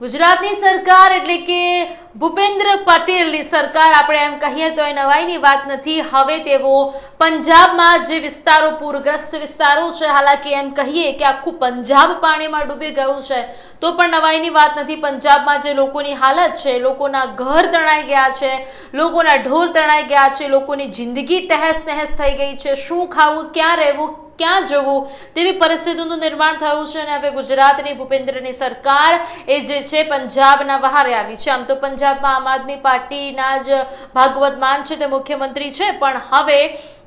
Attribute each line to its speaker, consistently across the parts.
Speaker 1: ગુજરાતની સરકાર એટલે કે ભૂપેન્દ્ર પટેલની સરકાર, આપણે એમ કહીએ તો એ નવાઈની વાત નથી. હવે તેઓ પંજાબમાં જે વિસ્તારો, પૂરગ્રસ્ત વિસ્તારો છે, હાલાકી એમ કહીએ કે આખું પંજાબ પાણીમાં ડૂબી ગયું છે, તો પણ નવાઈની વાત નથી. પંજાબમાં જે લોકોની હાલત છે, લોકોના ઘર તણાઈ ગયા છે, લોકોના ઢોર તણાઈ ગયા છે, લોકોની જિંદગી તહેસ નહેસ થઈ ગઈ છે. શું ખાવું, ક્યાં રહેવું ક્યાં જવું તેવી પરિસ્થિતિનું નિર્માણ થયું છે અને હવે ગુજરાતની ભૂપેન્દ્રની સરકાર એ જે છે પંજાબના વહારે આવી છે. આમ તો પંજાબમાં આમ આદમી પાર્ટીના જ ભાગવત માન છે તે મુખ્યમંત્રી છે. પણ હવે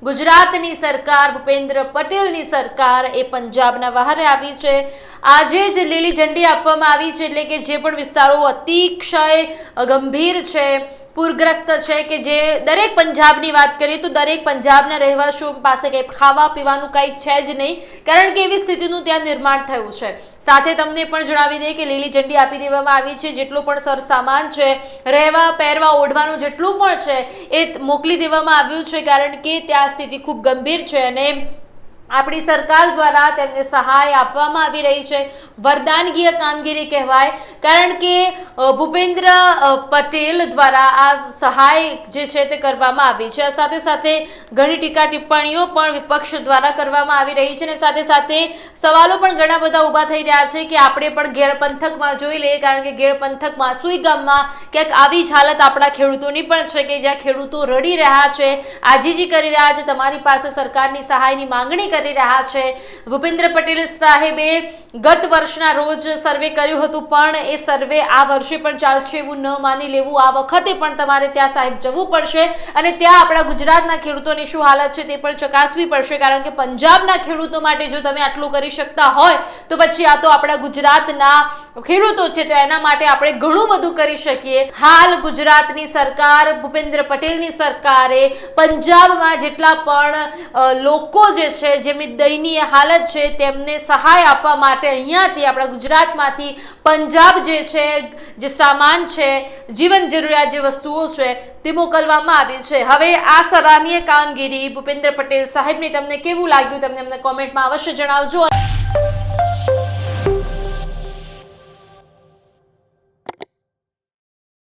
Speaker 1: ગુજરાતની સરકાર, ભૂપેન્દ્ર પટેલની સરકાર એ પંજાબના વહારે આવી છે. આજે જ લીલી ઝંડી આપવામાં આવી છે એટલે કે જે પણ વિસ્તારો અતિશય ગંભીર છે, પૂરગ્રસ્ત છે કે જે દરેક પંજાબની વાત કરીએ તો દરેક પંજાબના રહેવાસીઓ પાસે કંઈ ખાવા પીવાનું કંઈ છે જ નહીં, કારણ કે એવી સ્થિતિનું ત્યાં નિર્માણ થયું છે. સાથે તમને પણ જણાવી દઈએ કે લીલી ઝંડી આપી દેવામાં આવી છે, જેટલો પણ સરસામાન છે, રહેવા, પહેરવા, ઓઢવાનું જેટલું પણ છે, એ મોકલી દેવામાં આવ્યું છે કારણ કે ત્યાં સ્થિતિ ખૂબ ગંભીર છે અને આપણી સરકાર દ્વારા તેમને સહાય આપવામાં આવી રહી છે. વરદાનગીય કામગીરી કહેવાય. કારણ કે ભૂપેન્દ્ર પટેલ દ્વારા આ સહાય જે છે તે કરવામાં આવી છે. સાથે સાથે ઘણી ટીકા ટિપ્પણીઓ પણ વિપક્ષ દ્વારા કરવામાં આવી રહી છે અને સાથે સાથે સવાલો પણ ઘણા બધા ઊભા થઈ રહ્યા છે કે આપણે પણ ગેર પંથકમાં જોઈ લઈએ. કારણ કે ગેર પંથકમાં સુઈ ગામમાં ક્યાંક આવી જ હાલત આપણા ખેડૂતોની પણ છે કે જ્યાં ખેડૂતો રડી રહ્યા છે, આજીજી કરી રહ્યા છે. તમારી પાસે સરકારની સહાયની માંગણી કરી રહ્યા છે. ભૂપેન્દ્ર પટેલ સાહેબે ગત વર્ષના રોજ સર્વે કર્યું હતું, પણ એ સર્વે આ વર્ષે પણ ચાલશે એવું ન માની લેવું. આ વખતે પણ તમારે ત્યાં સાહેબ જવું પડશે અને ત્યાં આપણા ગુજરાતના ખેડૂતોની શું હાલત છે તે પણ ચકાસવી પડશે, કારણ કે પંજાબના ખેડૂતો માટે જો તમે આટલું કરી શકતા હોય, તો પછી આ તો આપણા ગુજરાતના ખેડૂતો છે, તો એના માટે આપણે ઘણું બધું કરી શકીએ. હાલ ગુજરાતની સરકાર, ભૂપેન્દ્ર પટેલની સરકારે પંજાબમાં જેટલા પણ લોકો જે છે જેમની દયનીય હાલત છે, તેમને સહાય આપવા માટે અહીંયાથી આપણા ગુજરાતમાંથી પંજાબ જે છે, જે સામાન છે, જીવન જરૂરિયાત જે વસ્તુઓ છે, તે મોકલવામાં આવી છે. હવે આ સરાહનીય કામગીરી ભૂપેન્દ્ર પટેલ સાહેબની તમને કેવું લાગ્યું, તમને અમને કોમેન્ટમાં અવશ્ય જણાવજો.